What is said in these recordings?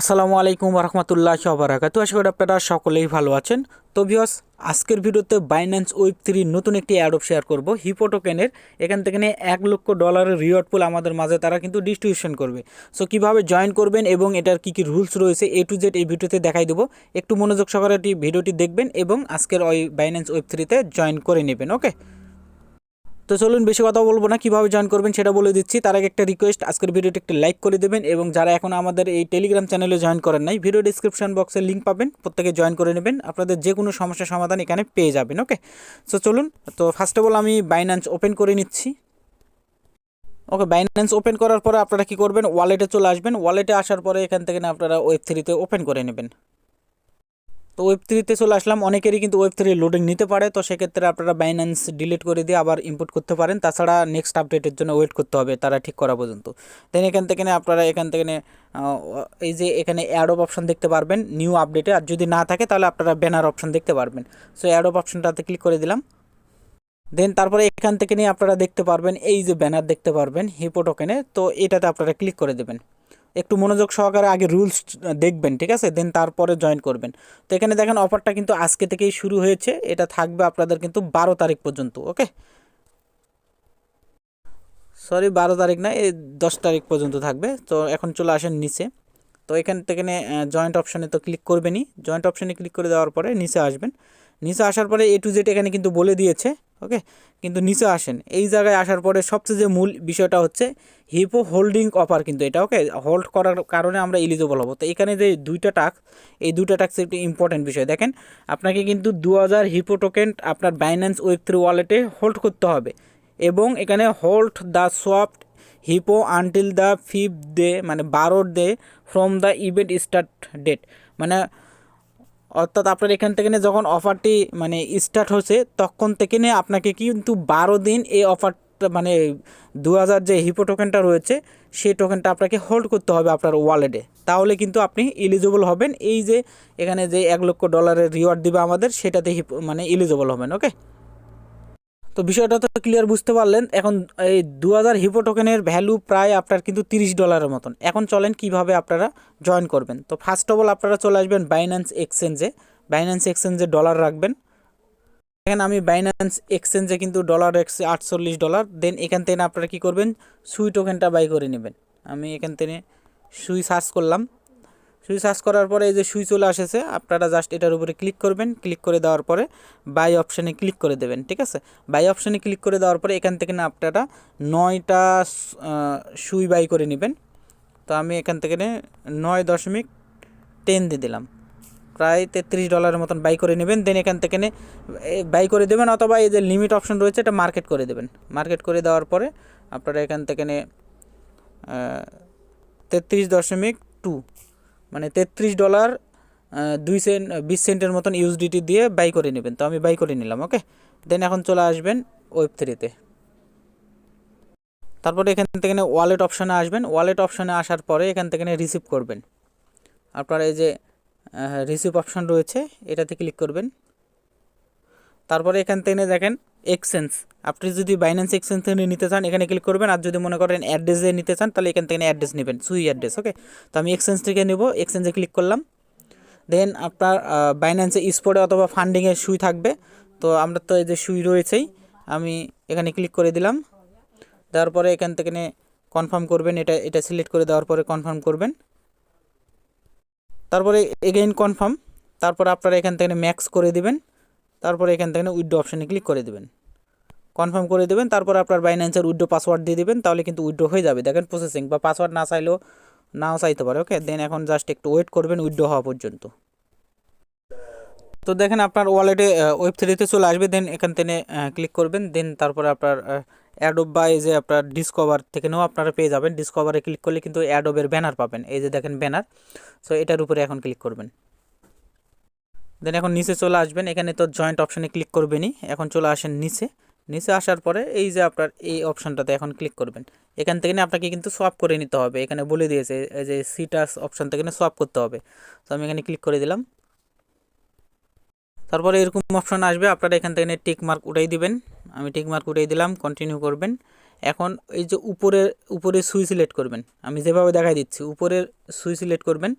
আসসালামু আলাইকুম রহমতুল্লাহ বারাকাতু আশা করি আপনারা সকলেই ভালো আছেন। তো ভিওস আজকের ভিডিওতে বাইন্যান্স ওয়েব থ্রির নতুন একটি অ্যাডপ শেয়ার করব হিপো টোকেনের এখান থেকে এক লক্ষ ডলারের রিওয়ার্ড পুল আমাদের মাঝে, তারা কিন্তু ডিস্ট্রিবিউশন করবে। সো কীভাবে জয়েন করবেন এবং এটার কী কী রুলস রয়েছে এ টু জেড এই ভিডিওতে দেখাই দেবো। একটু মনোযোগ সহকারে ভিডিওটি দেখবেন এবং আজকের ওই বাইন্যান্স ওয়েব থ্রিতে জয়েন করে নেবেন ওকে তো চলুন বেশি কথা বলব না, কীভাবে জয়েন করবেন সেটা বলে দিচ্ছি। তার আগে একটা রিকোয়েস্ট আজকের ভিডিওটি একটি লাইক করে দেবেন এবং যারা এখন আমাদের এই টেলিগ্রাম চ্যানেলে জয়েন করেন নাই ভিডিও ডিসক্রিপশন বক্সে লিঙ্ক পাবেন, প্রত্যেকে জয়েন করে নেবেন। আপনাদের যে কোনো সমস্যার সমাধান এখানে পেয়ে যাবেন ওকে সো চলুন, তো ফার্স্ট অফ অল আমি বাইন্যান্স ওপেন করে নিচ্ছি। ওকে বাইন্যান্স ওপেন করার পরে আপনারা কী করবেন? ওয়ালেটে চলে আসবেন। ওয়ালেটে আসার পরে এখান থেকে আপনারা ওয়েব থ্রিতে ওপেন করে নেবেন। তো ওয়েব থ্রিতে চলে আসলাম। অনেকেরই কিন্তু ওয়েব থ্রি লোডিং নিতে পারে, তো সেক্ষেত্রে আপনারা বাইন্যান্স ডিলিট করে দিয়ে আবার ইম্পোর্ট করতে পারেন। তাছাড়া নেক্সট আপডেটের জন্য ওয়েট করতে হবে, তারা ঠিক করা পর্যন্ত। দেন এখান থেকে আপনারা এখান থেকে এই যে এখানে অ্যাডব অপশন দেখতে পারবেন নিউ আপডেটে আর যদি না থাকে, তাহলে আপনারা ব্যানার অপশন দেখতে পারবেন। সো অ্যাডব অপশনটাতে ক্লিক করে দিলাম। দেন তারপরে এখান থেকে নিয়ে আপনারা দেখতে পারবেন, এই যে ব্যানার দেখতে পারবেন হিপো টোকেনে তো এটাতে আপনারা ক্লিক করে দেবেন। একটু মনোযোগ সহকারে আগে রুলস দেখবেন, ঠিক আছে? দেন তারপরে জয়েন করবেন। তো এখানে দেখেন অফারটা কিন্তু আজকে থেকেই শুরু হয়েছে। এটা থাকবে আপনাদের কিন্তু বারো তারিখ পর্যন্ত, ওকে? সরি বারো তারিখ না, এই দশ তারিখ পর্যন্ত থাকবে। তো এখন চলে আসেন নিচে। তো এখান থেকে জয়েন্ট অপশানে তো ক্লিক করবেনই। জয়েন্ট অপশানে ক্লিক করে দেওয়ার পরে নিচে আসবেন। নিচে আসার পরে এ টু জেড এখানে কিন্তু বলে দিয়েছে। ওকে? কিন্তু নিচে আসেন। এই জায়গায় আসার পরে সবচেয়ে যে মূল বিষয়টা হচ্ছে হিপো হোল্ডিং অফার কিন্তু এটা, ওকে? হোল্ড করার কারণে আমরা এলিজিবল হব। তো এখানে যে দুইটা টাস্ক এই দুইটা টাস্ক একটি ইম্পর্টেন্ট বিষয়। দেখেন, আপনাকে কিন্তু দু হাজার হিপো টোকেন আপনার বাইন্যান্স ওয়েব থ্রি ওয়ালেটে হোল্ড করতে হবে। এবং এখানে hold the soft hippo until the fifth day মানে বারোর day from the event start date মানে অর্থাৎ আপনার এখান থেকে নিয়ে যখন অফারটি মানে স্টার্ট হচ্ছে, তখন থেকে নিয়ে আপনাকে কিন্তু বারো দিন এই অফারটা মানে দু হাজার যে হিপো টোকেনটা রয়েছে, সেই টোকেনটা আপনাকে হোল্ড করতে হবে আপনার ওয়ালেটে তাহলে কিন্তু আপনি এলিজিবল হবেন। এই যে এখানে যে এক লক্ষ ডলারের রিওয়ার্ড দিবে আমাদের, সেটাতে মানে এলিজিবল হবেন ওকে তো বিষয়টা তো ক্লিয়ার বুঝতে পারলেন। এখন এই দু হাজার হিপো টোকেনের ভ্যালু প্রায় আপনার কিন্তু তিরিশ ডলারের মতন। এখন চলেন কীভাবে আপনারা জয়েন করবেন। তো ফার্স্ট অফ অল আপনারা চলে আসবেন বাইন্যান্স এক্সচেঞ্জে বাইন্যান্স এক্সচেঞ্জে ডলার রাখবেন। এখানে আমি বাইন্যান্স এক্সচেঞ্জে কিন্তু ডলার একশো আটচল্লিশ ডলার দেন এখান থেকে আপনারা কী করবেন? সুই টোকেনটা বাই করে নেবেন। আমি এখান থেকে সুই সার্চ করলাম। সুই সার্চ করার পরে এই যে সুই চলে আসেছে, আপনারা জাস্ট এটার উপরে ক্লিক করবেন। ক্লিক করে দেওয়ার পরে বাই অপশানে ক্লিক করে দেবেন, ঠিক আছে? বাই অপশানে ক্লিক করে দেওয়ার পরে এখান থেকে না আপনারা নয়টা সুই বাই করে নেবেন। তো আমি এখান থেকে নয় দশমিক টেন দিয়ে দিলাম। প্রায় তেত্রিশ ডলারের মতন বাই করে নেবেন। দেন এখান থেকে বাই করে দেবেন অথবা এই যে লিমিট অপশন রয়েছে এটা মার্কেট করে দেবেন। মার্কেট করে দেওয়ার পরে আপনারা এখান থেকে তেত্রিশ দশমিক টু মানে তেত্রিশ ডলার দুই সেন্ট বিশ সেন্টের মতন ইউএসডিটি দিয়ে বাই করে নেবেন। তো আমি বাই করে নিলাম ওকে দেন এখন চলে আসবেন ওয়েব থ্রিতে তারপরে এখান থেকে ওয়ালেট অপশানে আসবেন। ওয়ালেট অপশানে আসার পরে এখান থেকে রিসিভ করবেন। আপনার এই যে রিসিভ অপশান রয়েছে, এটাতে ক্লিক করবেন। তারপরে এখান থেকে দেখেন এক্সচেঞ্জ আপনি যদি বাইন্যান্স এক্সচেঞ্জ থেকে নিতে চান, এখানে ক্লিক করবেন। আর যদি মনে করেন অ্যাড্রেসে নিতে চান, তাহলে এখান থেকে অ্যাড্রেস নেবেন, সুই অ্যাড্রেস ওকে তো আমি এক্সচেঞ্জ থেকে নেব এক্সচেঞ্জে ক্লিক করলাম। দেন আপনার বাইন্যান্সে স্পোর্টে অথবা ফান্ডিংয়ে সুই থাকবে। তো আমরা তো এই যে সুই রয়েছেই, আমি এখানে ক্লিক করে দিলাম। দেওয়ার পরে এখান থেকে কনফার্ম করবেন। এটা এটা সিলেক্ট করে দেওয়ার পরে কনফার্ম করবেন। তারপরে এগেইন কনফার্ম তারপরে আপনারা এখান থেকে ম্যাক্স করে দিবেন। তারপরে এখান থেকে উইড্রো অপশানে ক্লিক করে দেবেন। কনফার্ম করে দেবেন, তারপর আপনার বাইন্যান্সের উইড্রো পাসওয়ার্ড দিয়ে দেবেন, তাহলে কিন্তু উইড্রো হয়ে যাবে। দেখেন প্রসেসিং বা পাসওয়ার্ড না চাইলেও, নাও চাইতে পারে ওকে দেন এখন জাস্ট একটু ওয়েট করবেন উইড্রো হওয়া পর্যন্ত। তো দেখেন আপনার ওয়ালেটে ওয়েব থ্রিতে চলে আসবে দেন এখান থেকে ক্লিক করবেন দেন তারপরে আপনার অ্যাডোব বা এই যে আপনার ডিসকভার থেকেও আপনারা পেয়ে যাবেন। ডিসকভারে ক্লিক করলে কিন্তু অ্যাডোবের ব্যানার পাবেন। এই যে দেখেন ব্যানার সো এটার উপরে এখন ক্লিক করবেন। দেন এখন নিচে চলে আসবেন। এখানে তো জয়েন্ট অপশানে ক্লিক করবেনই। এখন চলে আসেন নিচে। নিচে আসার পরে এই যে আপনার এই অপশানটাতে এখন ক্লিক করবেন। এখান থেকে আপনাকে কিন্তু সোয়াপ করে নিতে হবে। এখানে বলে দিয়েছে, এই যে সিটাস অপশান থেকে সোয়াপ করতে হবে। তো আমি এখানে ক্লিক করে দিলাম। তারপরে এরকম অপশান আসবে। আপনারা এখান থেকে টিক মার্ক উঠাই দিবেন। আমি টিক মার্ক উঠাই দিলাম কন্টিনিউ করবেন। এখন এই যে উপরের, উপরে সুই সিলেক্ট করবেন। আমি যেভাবে দেখাই দিচ্ছি, উপরের সুই সিলেক্ট করবেন।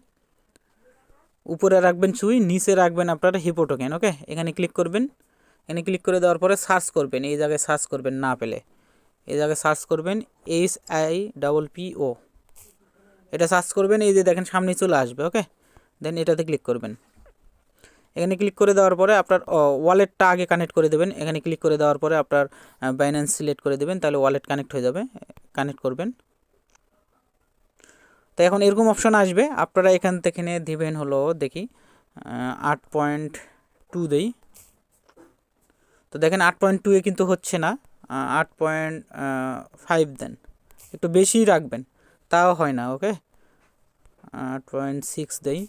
উপরে রাখবেন সুই, নিচে রাখবেন আপনারা হিপো টোকেন ওকে এখানে ক্লিক করবেন। এখানে ক্লিক করে দেওয়ার পরে সার্চ করবেন। এই জায়গায় সার্চ করবেন না পেলে। এই জায়গায় সার্চ করবেন H I double P O এটা সার্চ করবেন, এই যে দেখেন সামনে চলে আসবে ওকে দেন এটাতে ক্লিক করবেন। এখানে ক্লিক করে দেওয়ার পরে আপনার ওয়ালেটটা আগে কানেক্ট করে দেবেন। এখানে ক্লিক করে দেওয়ার পরে আপনার বাইন্যান্স সিলেক্ট করে দেবেন, তাহলে ওয়ালেট কানেক্ট হয়ে যাবে। কানেক্ট করবেন। তো এখন এরকম অপশন আসবে। আপনারা এখান থেকে নিয়ে দিবেন হলো, দেখি আট পয়েন্ট টু দেই। তো দেখেন আট পয়েন্ট টুয়ে কিন্তু হচ্ছে না আট পয়েন্ট ফাইভ দেন। একটু বেশি রাখবেন, তাও হয় না ওকে আট পয়েন্ট সিক্স দেই।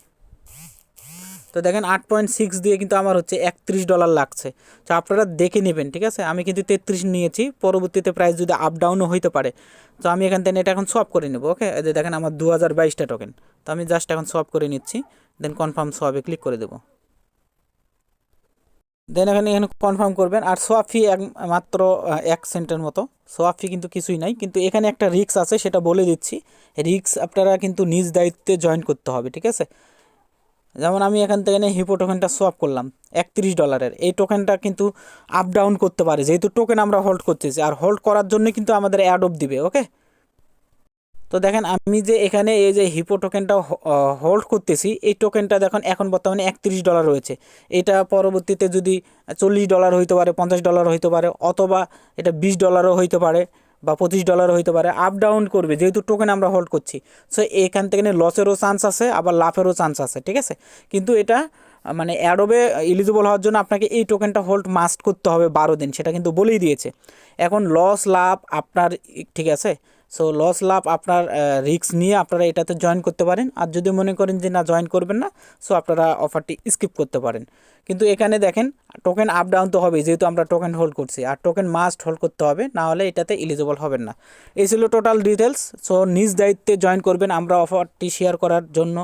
তো দেখেন আট পয়েন্ট সিক্স দিয়ে কিন্তু আমার হচ্ছে একত্রিশ ডলার লাগছে। তো আপনারা দেখে নেবেন, ঠিক আছে? আমি কিন্তু তেত্রিশ নিয়েছি, পরবর্তীতে প্রাইস যদি আপ ডাউনও হইতে পারে, তো আমি এখান থেকে এটা এখন সোয়াপ করে নেব ওকে যে দেখেন আমার দু হাজার বাইশটা টোকেন তো আমি জাস্ট এখন সোয়াপ করে নিচ্ছি দেন কনফার্ম সোয়াপে ক্লিক করে দেবো। দেন এখানে এখানে কনফার্ম করবেন, আর সোয়াপ ফি এক এক সেন্টের মতো। সোয়াপ ফি কিন্তু কিছুই নাই, কিন্তু এখানে একটা রিক্স আছে, সেটা বলে দিচ্ছি। রিক্স আপনারা কিন্তু নিজ দায়িত্বে জয়েন করতে হবে, ঠিক আছে? যেমন আমি এখান থেকে নিয়ে হিপো টোকেনটা সোয়াপ করলাম, একত্রিশ ডলারের এই টোকেনটা কিন্তু আপ ডাউন করতে পারে, যেহেতু টোকেন আমরা হোল্ড করতেছি। আর হোল্ড করার জন্য কিন্তু আমাদের অ্যাড অফ দিবে ওকে তো দেখেন, আমি যে এখানে এই যে হিপো টোকেনটা হোল্ড করতেছি, এই টোকেনটা দেখুন, এখন বর্তমানে একত্রিশ ডলার রয়েছে। এটা পরবর্তীতে যদি চল্লিশ ডলার হইতে পারে, পঞ্চাশ ডলার হইতে পারে, অথবা এটা বিশ ডলারও হইতে পারে বা পঁচিশ ডলার হইতে পারে আপ ডাউন করবে, যেহেতু টোকেন আমরা হোল্ড করছি। সো এখান থেকে নিয়ে লসেরও চান্স আছে, আবার লাফেরও চান্স আছে, ঠিক আছে? কিন্তু এটা মানে অ্যাডোবে এলিজিবল হওয়ার জন্য আপনাকে এই টোকেনটা হোল্ড মাস্ট করতে হবে বারো দিন, সেটা কিন্তু বলেই দিয়েছে। এখন লস লাভ আপনার, ঠিক আছে? সো লস লাভ আপনার রিস্ক নিয়ে আপনারা এটাতে জয়েন করতে পারেন। আর যদি মনে করেন যে না জয়েন করবেন না সো আপনারা অফারটি স্কিপ করতে পারেন। কিন্তু এখানে দেখেন টোকেন আপ ডাউন তো হবে যেহেতু আমরা টোকেন হোল্ড করছি। আর টোকেন মাস্ট হোল্ড করতে হবে, না হলে এটাতে এলিজিবল হবেন না। এই ছিল টোটাল ডিটেলস সো নিজ দায়িত্বে জয়েন করবেন আমরা অফারটি শেয়ার করার জন্য।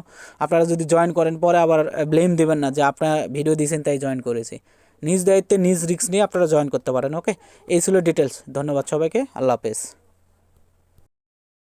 আপনারা যদি জয়েন করেন, পরে আবার ব্লেম দেবেন না যে আপনারা ভিডিও দিয়েছেন, তাই জয়েন করেছি। নিজ দায়িত্বে, নিজ রিস্ক নিয়ে আপনারা জয়েন করতে পারেন ওকে এই ছিল ডিটেলস ধন্যবাদ সবাইকে, আল্লাহ হাফেজ।